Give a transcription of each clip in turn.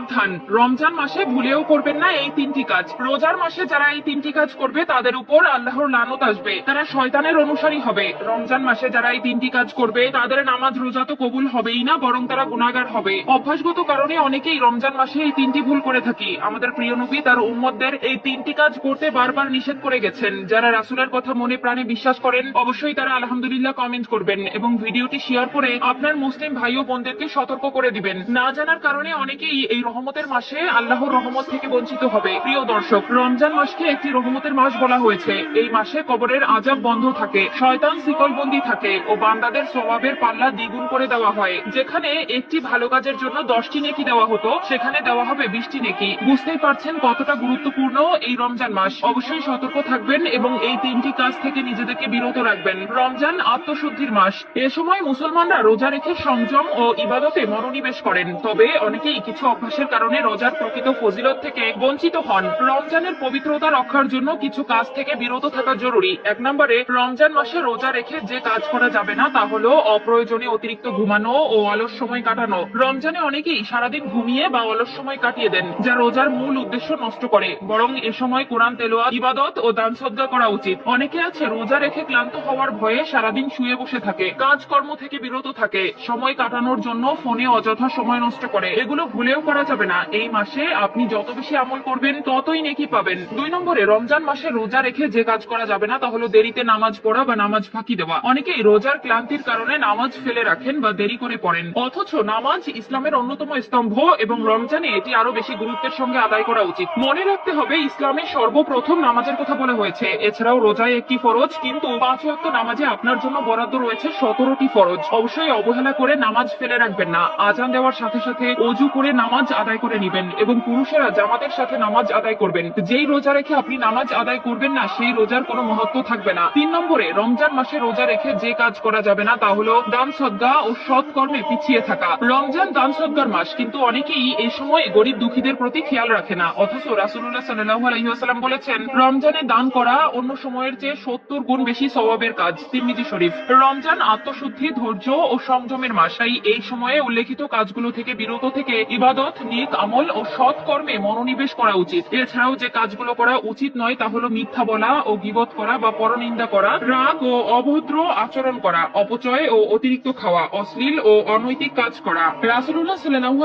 সাবধান। রমজান মাসে ভুলেও করবেন না এই তিনটি কাজ। রোজার মাসে যারা এই তিনটি কাজ করবে, তাদের উপর আল্লাহর লানত আসবে। তারা শয়তানের অনুসারী হবে। রমজান মাসে যারা এই তিনটি কাজ করবে, তাদের নামাজ রোজা তো কবুল হবেই না, বরং তারা গুণাগার হবে। অভ্যাসগত কারণে অনেকেই রমজান মাসে এই তিনটি ভুল করে থাকি। আমাদের প্রিয় নবী তার উম্মতদের এই তিনটি কাজ করতে বারবার নিষেধ করে গেছেন। যারা রাসুলের কথা মনে প্রাণে বিশ্বাস করেন, অবশ্যই তারা আলহামদুলিল্লাহ কমেন্ট করবেন এবং ভিডিওটি শেয়ার করে আপনার মুসলিম ভাই ও বোনদেরকে সতর্ক করে দিবেন। না জানার কারণে অনেকেই এই রহমতের মাসে আল্লাহর রহমত থেকে বঞ্চিত হবে। প্রিয় দর্শক, রমজান মাসকে একটি রহমতের মাস বলা হয়েছে। এই মাসে কবরের আজাব বন্ধ থাকে, শয়তান শিকলবন্দি থাকে ও বান্দাদের স্বভাবের পাল্লা দ্বিগুণ করে দেওয়া হয়। যেখানে একটি ভালো কাজের জন্য দশটি নেকি দেওয়া হতো, সেখানে দেওয়া হবে বিশটি নেকি। বুঝতেই পারছেন কতটা গুরুত্বপূর্ণ এই রমজান মাস। অবশ্যই সতর্ক থাকবেন এবং এই তিনটি কাজ থেকে নিজেদেরকে বিরত রাখবেন। রমজান আত্মশুদ্ধির মাস। এ সময় মুসলমানরা রোজা রেখে সংযম ও ইবাদতে মনোনিবেশ করেন। তবে অনেকেই কিছু অভ্যাসের কারণে রোজার প্রকৃত ফজিলত থেকে বঞ্চিত হন। রমজানের পবিত্রতা রক্ষার জন্য কিছু কাজ থেকে বিরত থাকা জরুরি। এক নম্বরে, রমজান মাসে রোজা রেখে যে কাজ করা যাবে না, তা হলো অপ্রয়োজনীয় অতিরিক্ত ঘুমানো ও অলস সময় কাটানো। রমজানে অনেকেই সারাদিন ঘুমিয়ে বা অলস সময় কাটিয়ে দেন, যা রোজার মূল উদ্দেশ্য নষ্ট করে। বরং এ সময় কোরআন তেলোয়া ইবাদত ও দান সদ্গা করা উচিত। অনেকে আছে রোজা রেখে ক্লান্ত হওয়ার ভয়ে সারাদিন শুয়ে বসে থাকে, কাজকর্ম থেকে বিরত থাকে, সময় কাটানোর জন্য ফোনে অযথা সময় নষ্ট করে। এগুলো ভুলেও করা যাবে না। এই মাসে আপনি যত বেশি আমল করবেন, ততই নেকি পাবেন। দুই নম্বরে, রমজান মাসে রোজা রেখে যে কাজ করা যাবে না, তা হলো দেরিতে নামাজ পড়া বা নামাজ ফাঁকি দেওয়া। অনেকেই রোজার ক্লান্তির কারণে নামাজ ফেলে রাখেন বা দেরি করে পড়েন। অথচ নামাজ ইসলামের অন্যতম স্তম্ভ এবং রমজানে এটি আরও বেশি গুরুত্বের সঙ্গে আদায় করা উচিত। মনে রাখতে হবে, ইসলামের সর্বপ্রথম নামাজের কথা বলা হয়েছে। এছাড়াও রোজায় একটি ফরজ, কিন্তু পাঁচ ওয়াক্ত নামাজে আপনার জন্য বরাদ্দ রয়েছে সতেরোটি ফরজ। অবশ্যই অবহেলা করে নামাজ ফেলে রাখবেন না। আজান দেওয়ার সাথে সাথে অজু করে নামাজ আদায় করে নেবেন এবং পুরুষেরা জামাতের সাথে নামাজ আদায় করবেন। যেই রোজা রেখে আপনি নামাজ আদায় করবেন না, সেই রোজার কোনো মহত্ব থাকবে না। তিন নম্বরে, রমজান মাসে রোজা রেখে যে কাজ করা যাবে না, তা হলো দান সদ্গা ও সৎ কর্মে পিছিয়ে থাকা। রমজান দান সদ্গার মাস, কিন্তু অনেকেই এই সময় গরিব দুঃখীদের প্রতি খেয়াল রাখে না। অথচ রাসুল্লাহ সাল্লাহ আলহিহাস্লাম বলেছেন, রমজানে দান করা অন্য সময়ের চেয়ে সত্তর গুণ বেশি স্বভাবের কাজ। তিরমিজি শরীফ, রমজান আত্মশুদ্ধি, ধৈর্য ও সংযমের মাস। এই সময়ে উল্লেখিত কাজগুলো থেকে, বিরত থেকে ইবাদত নিক আমল ও সৎ কর্মে মনোনিবেশ করা উচিত। এছাড়াও যে কাজগুলো করা উচিত নয় তা হলো মিথ্যা বলা ও গিবত করা বা পরনিন্দা করা, রাগ ও অভদ্র আচরণ করা, অপচয় ও অতিরিক্ত খাওয়া, অশ্লীল ও অনৈতিক কাজ করা। রাসুল্লাহ সাল্লাহু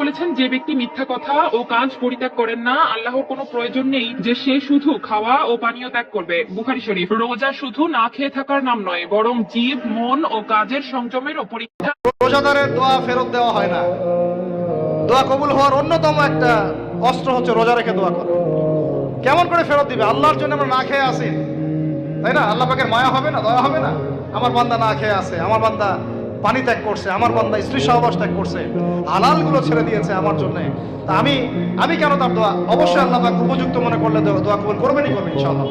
বলেছেন, যে ব্যক্তি মিথ্যা কথা ও কাজ পরিত্যাগ করেন না, আল্লাহর কোনো প্রয়োজন নেই যে সে শুধু খাওয়া ও পানীয় ত্যাগ করবে। বুখারি শরীফ, রোজা শুধু না খেয়ে থাকার নাম নয়, বরং জীব, মন ও কাজের সংযমের ও পরীক্ষা রোজাদারের দোয়া ফেরত দেওয়া হয় না। দোয়া কবুল হওয়ার অন্যতম একটা অস্ত্র হচ্ছে রোজা রেখে দোয়া করা। কেমন করে ফেরত দিবে? আল্লাহর জন্য আমরা না খেয়ে আসি তাই না? আল্লাহ পাকের মায়া হবে না, দয়া হবে না? আমার বান্দা না খেয়ে আছে, আমার বান্দা পানি ত্যাগ করছে, আমার বান্দা স্ত্রী সহবাস ত্যাগ করছে, হালালগুলো ছেড়ে দিয়েছে আমার জন্য। তা আমি আমি কেন তার দোয়া? অবশ্যই আল্লাহ পাক উপযুক্ত মনে করলে দোয়া কবুল করবেনই করবেন, ইনশাআল্লাহ।